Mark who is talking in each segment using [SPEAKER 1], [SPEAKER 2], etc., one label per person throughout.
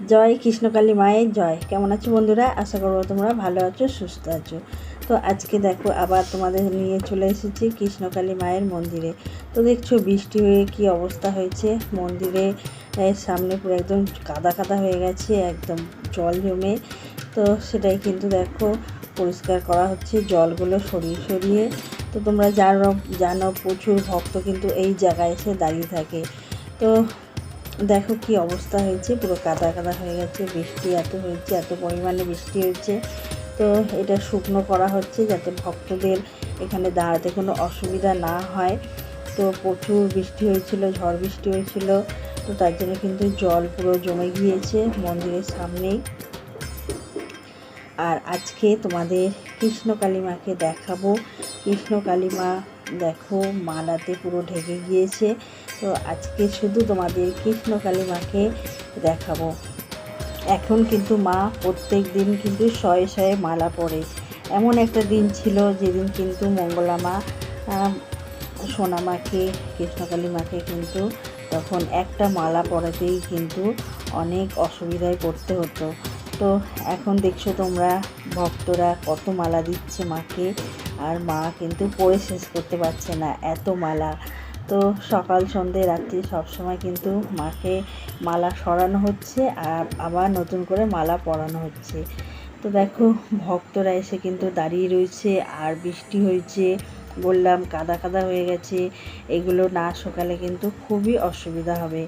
[SPEAKER 1] জয় কৃষ্ণকালী মায়ের জয়। কেমন আছো বন্ধুরা? আশা করব তোমরা ভালো আছো, সুস্থ আছো। তো আজকে দেখো আবার তোমাদের নিয়ে চলে এসেছি কৃষ্ণকালী মায়ের মন্দিরে। তো দেখছ বৃষ্টি হয়ে কি অবস্থা হয়েছে? মন্দিরে সামনে পুরো একদম কাদা কাদা হয়ে গেছে, একদম জল জমে। তো সেটাই কিন্তু দেখো, পরিষ্কার করা হচ্ছে জলগুলো সরিয়ে সরিয়ে। তো তোমরা জানো জানো প্রচুর ভক্ত কিন্তু এই জায়গায় এসে দাঁড়িয়ে থাকে। তো দেখো কি অবস্থা হয়েছে, পুরো কাদা কাদা হয়ে গেছে, বৃষ্টি এত হয়েছে, এত পরিমাণে বৃষ্টি হয়েছে। তো এটা শুকনো করা হচ্ছে যাতে ভক্তদের এখানে দাঁড়াতে কোনো অসুবিধা না হয়। তো প্রচুর বৃষ্টি হয়েছিল, ঝড় বৃষ্টি হয়েছিল, তো তার জন্য কিন্তু জল পুরো জমে গিয়েছে মন্দিরের সামনেই। আর আজকে তোমাদের কৃষ্ণ কালিমাকে দেখাবো। কৃষ্ণ কালিমা দেখো, মালাতে পুরো ঢেকে গিয়েছে। তো আজকে শুধু তোমাদের কৃষ্ণকালী মাকে দেখাবো। এখন কিন্তু মা প্রত্যেক দিন কিন্তু শয়ে শয়ে মালা পরে। এমন একটা দিন ছিল যেদিন কিন্তু মঙ্গলা মা সোনা মাকে কৃষ্ণকালী মাকে কিন্তু তখন একটা মালা পরাতেই কিন্তু অনেক অসুবিধায় পড়তে হতো। তো এখন দেখছ তোমরা ভক্তরা কত মালা দিচ্ছে মাকে, আর মা কিন্তু পরে শেষ করতে পারছে না, এত মালা। তো সকাল সন্ধে রাত্রি সবসময় কিন্তু মাকে মালা সরানো হচ্ছে আর আবার নতুন করে মালা পরানো হচ্ছে। তো দেখো, ভক্তরা এসে কিন্তু দাঁড়িয়ে রয়েছে আর বৃষ্টি হয়েছে, বললাম কাদা কাদা হয়ে গেছে, এগুলো না সকালে কিন্তু খুবই অসুবিধা হবে।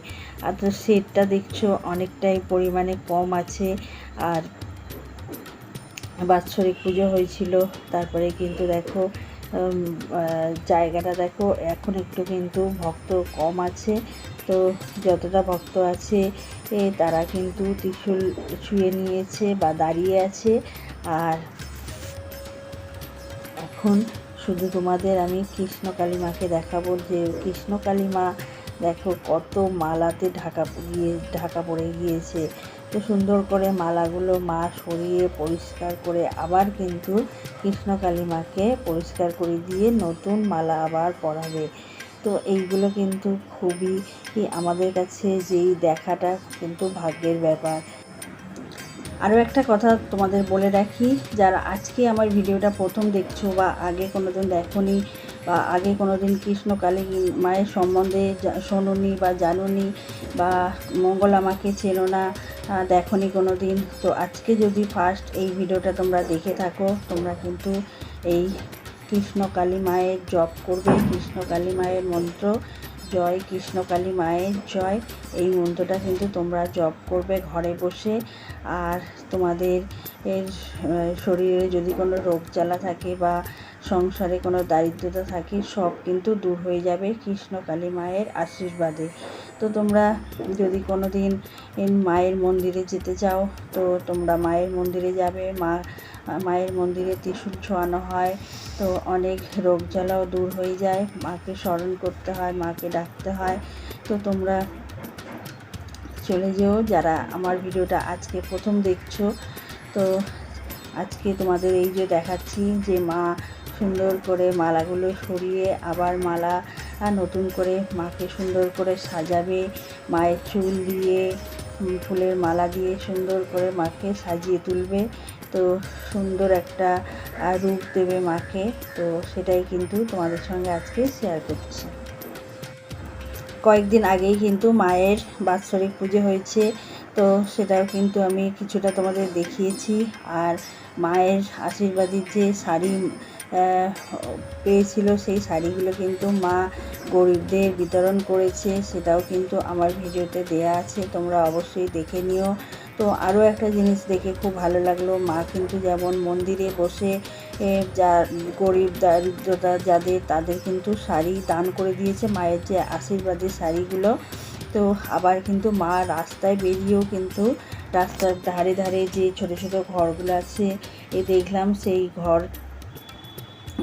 [SPEAKER 1] আর তো সেটটা দেখছ অনেকটাই পরিমাণে কম আছে আর বাৎসরিক পুজো হয়েছিল, তারপরে কিন্তু দেখো জায়গাটা দেখো, এখন একটু কিন্তু ভক্ত কম আছে। তো যতটা ভক্ত আছে তারা কিন্তু ত্রিশুল ছুঁয়ে নিয়েছে বা দাঁড়িয়ে আছে। আর এখন শুধু তোমাদের আমি কৃষ্ণকালী মাকে দেখাবো, যে কৃষ্ণকালী মা দেখো কত মালাতে ঢাকা গিয়ে, ঢাকা পড়ে গিয়েছে। তো সুন্দর করে মালাগুলো মা সরিয়ে পরিষ্কার করে আবার কিন্তু কৃষ্ণকালী মাকে পরিষ্কার করে দিয়ে নতুন মালা আবার পরাবে। তো এইগুলো কিন্তু খুবই আমাদের কাছে যেই দেখাটা কিন্তু ভাগ্যের ব্যাপার। আরও একটা কথা তোমাদের বলে রাখি, যারা আজকে আমার ভিডিওটা প্রথম দেখছ বা আগে কোনো দিন দেখনি বা আগে কোনো দিন কৃষ্ণকালী মায়ের সম্বন্ধে শোনোনি বা জানোনি বা মঙ্গল আমাকে চেনো না দেখনি কোনো দিন তো আজকে যদি ফার্স্ট এই ভিডিওটা তোমরা দেখে থাকো, তোমরা কিন্তু এই কৃষ্ণকালী মায়ের জপ করবে, কৃষ্ণকালী মায়ের মন্ত্র, জয় কৃষ্ণকালী মায়ের জয়। এই মন্ত্রটা কিন্তু তোমরা জপ করবে ঘরে বসে। আর তোমাদের এর শরীরে যদি কোনো রোগ জ্বালা থাকে বা সংসারে কোনো দারিদ্রতা থাকে সব কিন্তু দূর হয়ে যাবে কৃষ্ণকালী মায়ের আশীর্বাদে। তো তোমরা যদি কোনো দিন মায়ের মন্দিরে যেতে চাও, তো তোমরা মায়ের মন্দিরে যাবে। মা, মায়ের মন্দিরে ত্রিশূল ছোঁয়ানো হয়, তো অনেক রোগ জ্বালাও দূর হয়ে যায়। মাকে স্মরণ করতে হয়, মাকে ডাকতে হয়। তো তোমরা চলে যেও, যারা আমার ভিডিওটা আজকে প্রথম দেখছ। তো আজকে তোমাদের এই যে দেখাচ্ছি যে মা সুন্দর করে মালাগুলো সরিয়ে আবার মালা নতুন করে মাকে সুন্দর করে সাজাবে। মায়ের চুল দিয়ে ফুলের মালা দিয়ে সুন্দর করে মাকে সাজিয়ে তুলবে। তো সুন্দর একটা রূপ দেবে মাকে। তো সেটাই কিন্তু তোমাদের সঙ্গে আজকে শেয়ার করছি। কয়েকদিন আগেই কিন্তু মায়ের বাৎসরিক পুজো হয়েছে। তো সেটাও কিন্তু আমি কিছুটা তোমাদের দেখিয়েছি। আর মায়ের আশীর্বাদের যে শাড়ি পেয়েছিল সেই শাড়িগুলো কিন্তু মা গরিবদের বিতরণ করেছে, সেটাও কিন্তু আমার ভিডিওতে দেয়া আছে, তোমরা অবশ্যই দেখে নিও। তো আরও একটা জিনিস দেখে খুব ভালো লাগল, মা কিন্তু যেমন মন্দিরে বসে যা, গরিব দারিদ্রতা যাদের, তাদের কিন্তু শাড়ি দান করে দিয়েছে, মায়ের যে আশীর্বাদের শাড়িগুলো। তো আবার কিন্তু মা রাস্তায় বেরিয়েও কিন্তু রাস্তার ধারে ধারে যে ছোটো ছোটো ঘরগুলো আছে, এ দেখলাম সেই ঘর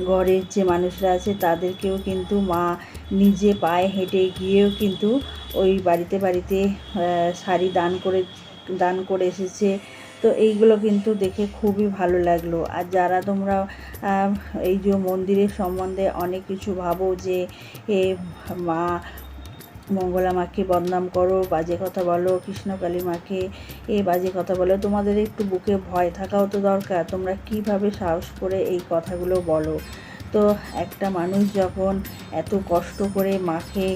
[SPEAKER 1] ঘরের যে মানুষরা আছে তাদেরকেও কিন্তু মা নিজে পায়ে হেঁটে গিয়েও কিন্তু ওই বাড়িতে বাড়িতে শাড়ি দান করে দান করে এসেছে। তো এইগুলো কিন্তু দেখে খুবই ভালো লাগল। আর যারা তোমরা এই যে মন্দিরের সম্বন্ধে অনেক কিছু ভাবো যে, এ মা মঙ্গলা মাকে বদনাম করো, বাজে কথা বলো কৃষ্ণকালী মাকে, এ বাজে কথা বলো। তোমাদের একটু বুকে ভয় থাকাও তো দরকার। তোমরা কীভাবে সাহস করে এই কথাগুলো বলো? তো একটা মানুষ যখন এত কষ্ট করে মাকে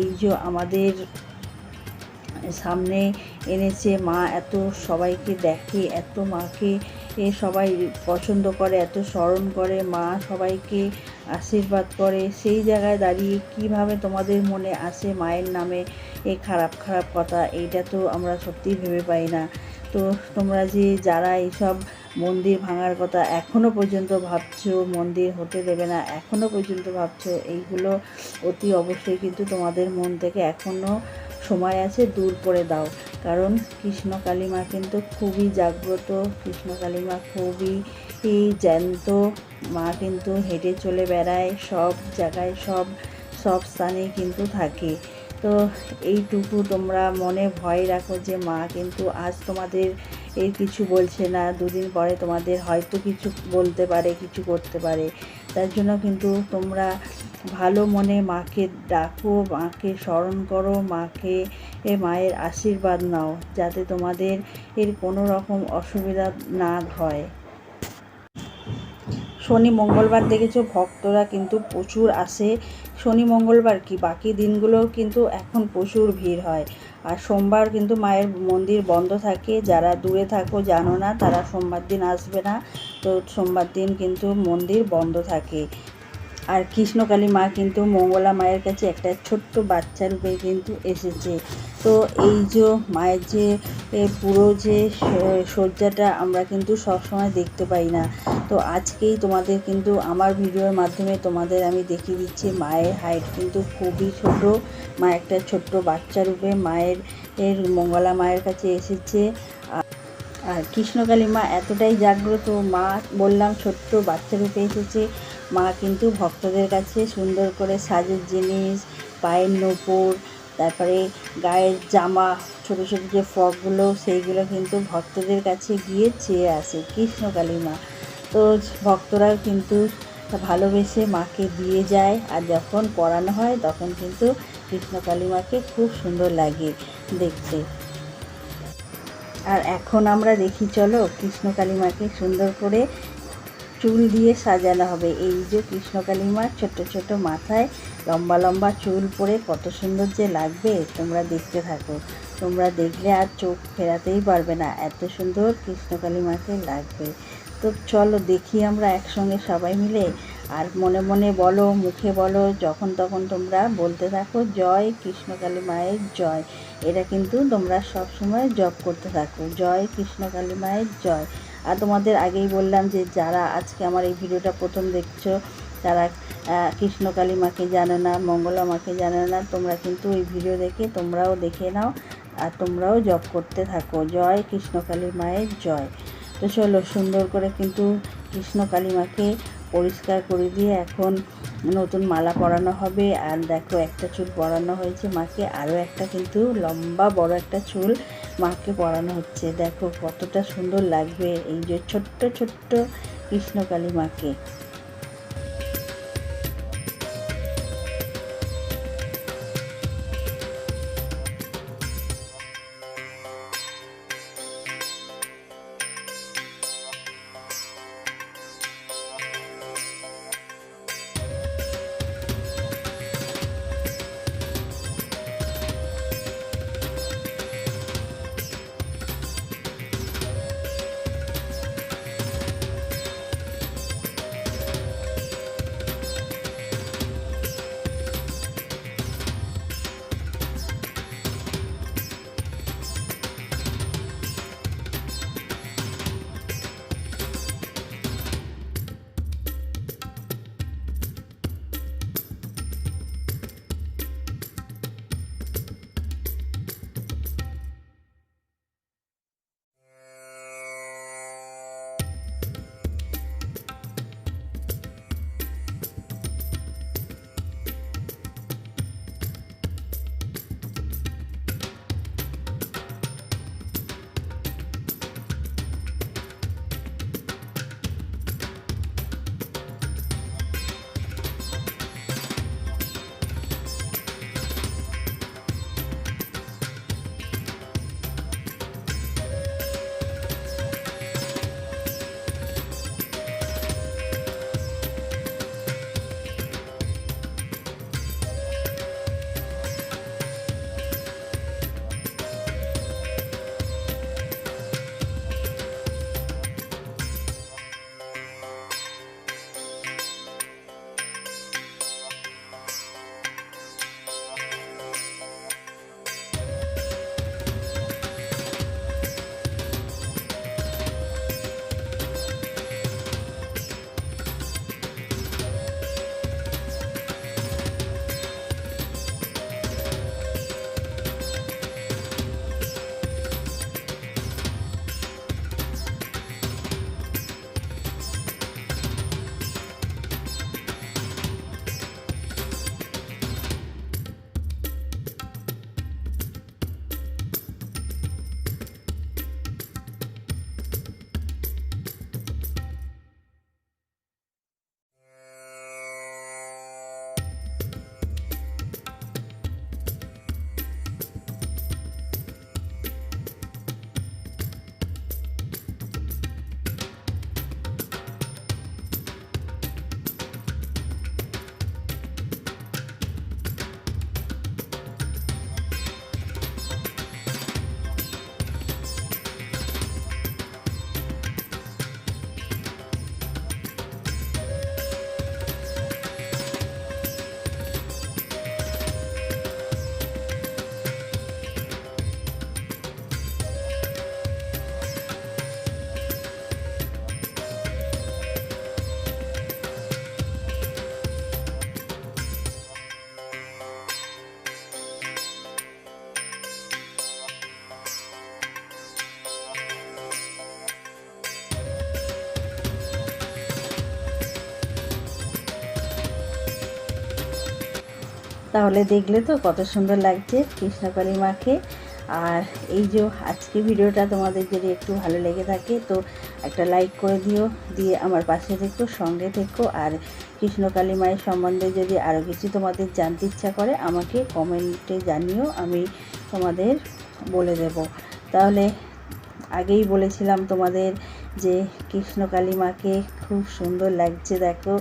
[SPEAKER 1] এই যে আমাদের সামনে এনেছে, মা এত সবাইকে দেখে, এত মাকে সবাই পছন্দ করে, এত স্মরণ করে, মা সবাইকে আশীর্বাদ করে, সেই জায়গায় দাঁড়িয়ে কীভাবে তোমাদের মনে আসে মায়ের নামে এই খারাপ খারাপ কথা, এইটা তো আমরা সত্যিই ভেবে পাই না। তো তোমরা যে যারা এইসব মন্দির ভাঙার কথা এখনও পর্যন্ত ভাবছ, মন্দির হতে দেবে না এখনও পর্যন্ত ভাবছ, এইগুলো অতি অবশ্যই কিন্তু তোমাদের মন থেকে এখনও সময় আছে, দূর করে দাও। কারণ কৃষ্ণ কালী মা কিন্তু খুবই জাগ্রত, কৃষ্ণ কালী মা খুবই জ্যান্ত মা কিন্তু হেঁটে চলে বেড়ায়, সব জায়গায় সব সব স্থানে কিন্তু থাকে। তো এইটুকু তোমরা মনে ভয় রাখো যে মা কিন্তু আজ তোমাদের এই কিছু বলছে না, দুদিন পরে তোমাদের হয়তো কিছু বলতে পারে, কিছু করতে পারে। তার জন্য কিন্তু তোমরা ভালো মনে মাকে ডাকো, মাকে স্মরণ করো, মাকে এ মায়ের আশীর্বাদ নাও, যাতে তোমাদের এর কোনো রকম অসুবিধা না হয়। শনি মঙ্গলবার দেখেছ? ভক্তরা কিন্তু প্রচুর আসে। শনি মঙ্গলবার কি? বাকি দিনগুলো কিন্তু এখন প্রচুর ভিড় হয়। আর সোমবার কিন্তু মায়ের মন্দির বন্ধ থাকে। যারা দূরে থাকো জানো না, তারা সোমবার দিন আসবে না। তো সোমবার দিন কিন্তু মন্দির বন্ধ থাকে। আর কৃষ্ণকালী মা কিন্তু মঙ্গলা মায়ের কাছে একটা ছোট্ট বাচ্চা রূপে কিন্তু এসেছে। তো এই যে মায়ের যে পুরো যে শয্যাটা আমরা কিন্তু সবসময় দেখতে পাই না। তো আজকেই তোমাদের কিন্তু আমার ভিডিওর মাধ্যমে তোমাদের আমি দেখিয়ে দিচ্ছি মায়ের হাইট কিন্তু খুবই ছোট। মা একটা ছোট্ট বাচ্চা রূপে মায়ের, এর মঙ্গলা মায়ের কাছে এসেছে। আর কৃষ্ণকালী মা এতটাই জাগ্রত, মা বললাম ছোট্ট বাচ্চা রূপে এসেছে। মা কিন্তু ভক্তদের কাছে সুন্দর করে সাজের জিনিস, পায়ের নূপুর, তারপরে গায়ের জামা, ছোটো ছোটো যে ফ্রকগুলো, সেইগুলো কিন্তু ভক্তদের কাছে গিয়ে চেয়ে আসে। কৃষ্ণকালী মা। তো ভক্তরা কিন্তু ভালোবেসে মাকে দিয়ে যায় আর যখন পরানো হয় তখন কিন্তু কৃষ্ণকালী মাকে খুব সুন্দর লাগে দেখতে। আর এখন আমরা দেখি, চলো কৃষ্ণকালী মাকে সুন্দর করে চুল দিয়ে সাজানো হবে। এই যে কৃষ্ণকালী মার ছোট ছোট মাথায় লম্বা লম্বা চুল পরে কত সুন্দর যে লাগবে, তোমরা দেখতে থাকো। তোমরা দেখলে আর চোখ ফেরাতেই পারবে না, এত সুন্দর কৃষ্ণকালী মাকে লাগবে। তো চলো দেখি আমরা একসঙ্গে সবাই মিলে। আর মনে মনে বলো, মুখে বলো, যখন তখন তোমরা বলতে থাকো, জয় কৃষ্ণকালী মায়ের জয়। এটা কিন্তু তোমরা সব সময় জপ করতে থাকো। জয় কৃষ্ণকালী মায়ের জয়। আর তোমাদের আগেই বললাম যে যারা আজকে আমার এই ভিডিওটা প্রথম দেখছ, তারা কৃষ্ণকালী মাকে জানে না, মঙ্গলা মাকে জানে না, তোমরা কিন্তু এই ভিডিও দেখে তোমরাও দেখে নাও আর তোমরাও জপ করতে থাকো। জয় কৃষ্ণকালী মায়ের জয়। তো চলো সুন্দর করে কিন্তু কৃষ্ণকালী মাকে পরিষ্কার করে দিয়ে এখন নতুন মালা পরানো হবে। আর দেখো, একটা চুল পরানো হয়েছে মাকে আরও একটা কিন্তু লম্বা বড় একটা চুল মাকে পরানো হচ্ছে। দেখো, কতটা সুন্দর লাগবে এই যে ছোট্ট ছোট্ট কৃষ্ণকালী মাকে। তাহলে দেখলে তো কত সুন্দর লাগছে কৃষ্ণকালী মাকে। আর এই যে আজকে ভিডিওটা তোমাদের যদি একটু ভালো লেগে থাকে, তো একটা লাইক করে দিও, দিয়ে আমার পাশে থেকো, সঙ্গে থেকো। আর কৃষ্ণকালী মায়ের সম্বন্ধে যদি আরও কিছু তোমাদের জানতে ইচ্ছা করে, আমাকে কমেন্টে জানিও, আমি তোমাদের বলে দেব। তাহলে আগেই বলেছিলাম তোমাদের যে কৃষ্ণকালী মাকে খুব সুন্দর লাগছে, দেখো।